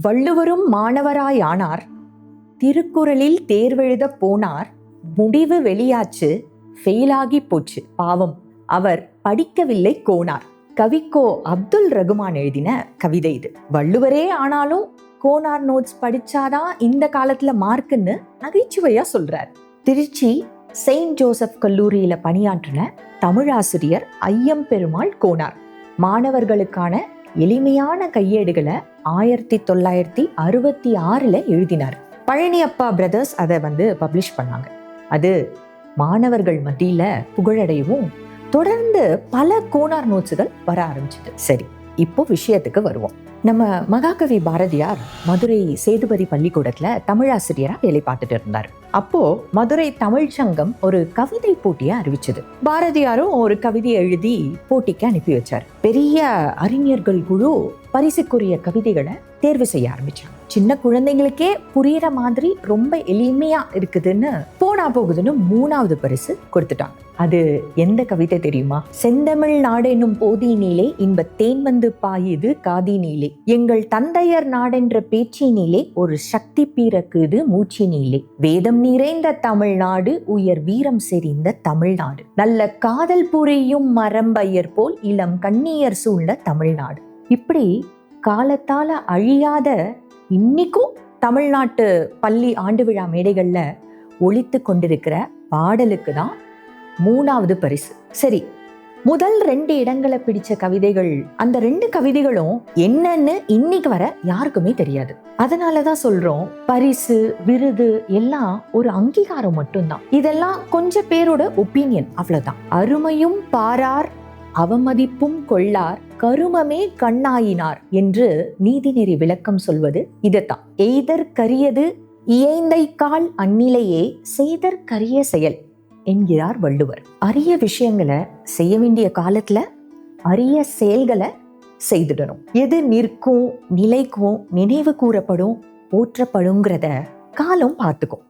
வள்ளுவரும் மாணவராயானார். திருக்குறளில் தேர்வெழுத போனார். முடிவு வெளியாச்சு. ஃபெயிலாகி போச்சு. பாவம். அவர் படிக்கவில்லை கோனார். கவிக்கோ அப்துல் ரகுமான் எழுதின கவிதை இது. வள்ளுவரே ஆனாலும் கோனார் நோட்ஸ் படிச்சாதான் இந்த காலத்துல மார்க்குன்னு நகைச்சுவையா சொல்றார். திருச்சி செயின்ட் ஜோசப் கல்லூரியில பணியாற்றின தமிழாசிரியர் ஐயம் பெருமாள் கோனார். மாணவர்களுக்கான எளிமையான கையேடுகளை ஆயிரத்தி தொள்ளாயிரத்தி அறுபத்தி ஆறுல எழுதினார். பழனியப்பா பிரதர்ஸ் அதை வந்து பப்ளிஷ் பண்ணாங்க. அது மாணவர்கள் மத்தியில புகழடையவும் தொடர்ந்து பல கோனார் நோட்ஸுகள் வர ஆரம்பிச்சது. சரி இப்போ விஷயத்துக்கு வருவோம். நம்ம மகாகவி பாரதியார் மதுரை சேதுபதி பள்ளிக்கூடத்தில் தமிழாசிரியராக வேலை பார்த்துட்டு இருந்தார். அப்போ மதுரை தமிழ் சங்கம் ஒரு கவிதை போட்டியை அறிவிச்சது. பாரதியாரும் ஒரு கவிதையை எழுதி போட்டிக்கு அனுப்பி வச்சார். பெரிய அறிஞர்கள் குழு பரிசுக்குரிய கவிதைகளை தேர்வு செய்ய ஆரம்பிச்சாங்க சின்ன குழந்தைங்களுக்கே புரியுற மாதிரி ரொம்ப எளிமையா இருக்குதுன்னு போனா போகுதுன்னு மூணாவது பரிசு கொடுத்துட்டாங்க. அது எந்த கவிதை தெரியுமா? செந்தமிழ் நாடெனும் போதினிலே இன்ப தேன் வந்து பாயுது காதினிலே எங்கள் தந்தையர் நாடென்ற பேச்சினிலே ஒரு சக்தி பீரக்குது மூச்சினிலே வேதம் நிறைந்த தமிழ்நாடு உயர் வீரம் செறிந்த தமிழ்நாடு. நல்ல காதல் புரியும் மரம்பையர் போல் இளம் கண்ணியர் சூழ்ந்த தமிழ்நாடு. இப்படி காலத்தால அழியாத இன்னிக்கும் தமிழ்நாட்டு பள்ளி ஆண்டு விழா மேடைகள்ல ஒழித்து கொண்டிருக்கிற பாடலுக்கு தான் மூணாவது பரிசு. சரி முதல் ரெண்டு இடங்களை பிடிச்ச கவிதைகள் அந்த ரெண்டு கவிதைகளும் என்னன்னு இன்னைக்கு வர யாருக்குமே தெரியாது. அதனால தான் சொல்றோம் பரிசு விருது எல்லாம் ஒரு அங்கீகாரம் மட்டும்தான். இதெல்லாம் கொஞ்ச பேரோட ஒப்பீனியன் அவ்வளவுதான். அருமையும் பாரார் அவமதிப்பும் கொள்ளார் கருமமே கண்ணாயினார் என்று நீதிநெறி விளக்கம் சொல்வது இதுதான். எய்தற் கரியது இயைந்தை கால் அந்நிலையே செய்தற் கரிய செயல் என்கிறார் வள்ளுவர். அரிய விஷயங்களை செய்ய வேண்டிய காலத்துல அரிய செயல்களை செய்துடணும். எது நிற்கும் நிலைக்கும் நினைவு கூறப்படும் போற்றப்படுங்கிறத காலம் பார்த்துக்கும்.